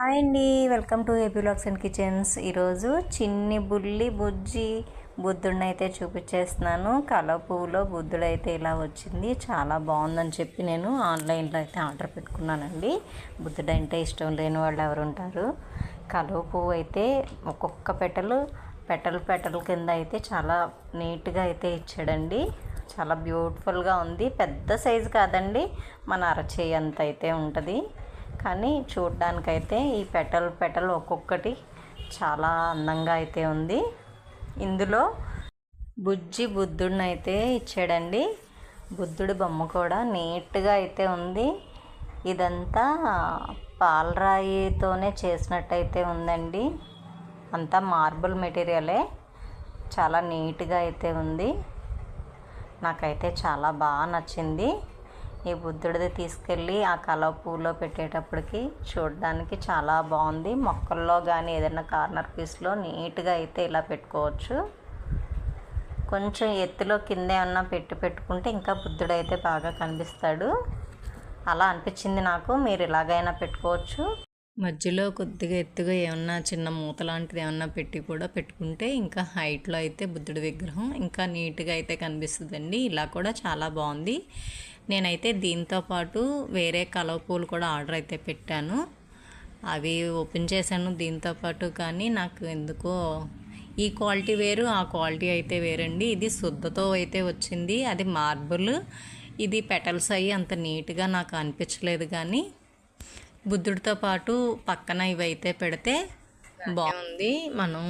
Hi అండి. Welcome to AP లాక్స్ and kitchens. ఈరోజు చిన్ని బుల్లి బుజ్జి బుద్ధుడిని అయితే చూపించేస్తున్నాను. కల పువ్వులో బుద్ధుడు అయితే ఇలా వచ్చింది. చాలా బాగుందని చెప్పి నేను ఆన్లైన్లో అయితే ఆర్డర్ పెట్టుకున్నానండి. బుద్ధుడు అంటే ఇష్టం లేని వాళ్ళు ఎవరు ఉంటారు. కలువ పువ్వు అయితే ఒక్కొక్క పెటలు పెటల్ పెటల్ కింద అయితే చాలా నీట్గా అయితే ఇచ్చాడండి. చాలా బ్యూటిఫుల్గా ఉంది. పెద్ద సైజు కాదండి. మన అరచేయి అంత అయితే ఉంటుంది. కానీ చూడ్డానికైతే ఈ పెటల్ పెటల్ ఒక్కొక్కటి చాలా అందంగా అయితే ఉంది. ఇందులో బుజ్జి బుద్ధుడిని అయితే ఇచ్చాడండి. బుద్ధుడి బొమ్మ కూడా నీట్గా అయితే ఉంది. ఇదంతా పాలరాయితోనే చేసినట్టయితే ఉందండి. అంతా మార్బుల్ మెటీరియలే. చాలా నీట్గా అయితే ఉంది. నాకైతే చాలా బాగా నచ్చింది. ఈ బుద్ధుడిది తీసుకెళ్ళి ఆ కలవ పూలో పెట్టేటప్పటికి చూడడానికి చాలా బాగుంది. మొక్కల్లో కానీ ఏదైనా కార్నర్ పీస్లో నీట్గా అయితే ఇలా పెట్టుకోవచ్చు. కొంచెం ఎత్తులో కింద ఏమన్నా పెట్టి పెట్టుకుంటే ఇంకా బుద్ధుడు అయితే బాగా కనిపిస్తాడు. అలా అనిపించింది నాకు. మీరు ఇలాగైనా పెట్టుకోవచ్చు. మధ్యలో కొద్దిగా ఎత్తుగా ఏమన్నా చిన్న మూత లాంటిది ఏమన్నా పెట్టి కూడా పెట్టుకుంటే ఇంకా హైట్లో అయితే బుద్ధుడి విగ్రహం ఇంకా నీట్గా అయితే కనిపిస్తుందండి. ఇలా కూడా చాలా బాగుంది. నేనైతే దీంతో పాటు వేరే కలవ పూలు కూడా ఆర్డర్ అయితే పెట్టాను. అవి ఓపెన్ చేశాను దీంతో పాటు కానీ నాకు ఎందుకో ఈ క్వాలిటీ వేరు ఆ క్వాలిటీ అయితే వేరండి. ఇది శుద్ధతో అయితే వచ్చింది. అది మార్బుల్. ఇది పెటల్స్ అయ్యి అంత నీట్గా నాకు అనిపించలేదు కానీ బుద్ధుడితో పాటు పక్కన ఇవైతే పెడితే బాగుంది. మనం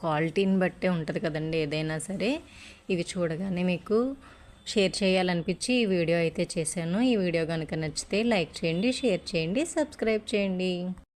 క్వాలిటీని బట్టే ఉంటుంది కదండి ఏదైనా సరే. ఇవి చూడగానే మీకు షేర్ చేయాలనిపించి ఈ వీడియో అయితే చేశాను. ఈ వీడియో కనుక నచ్చితే లైక్ చేయండి షేర్ చేయండి సబ్స్క్రైబ్ చేయండి.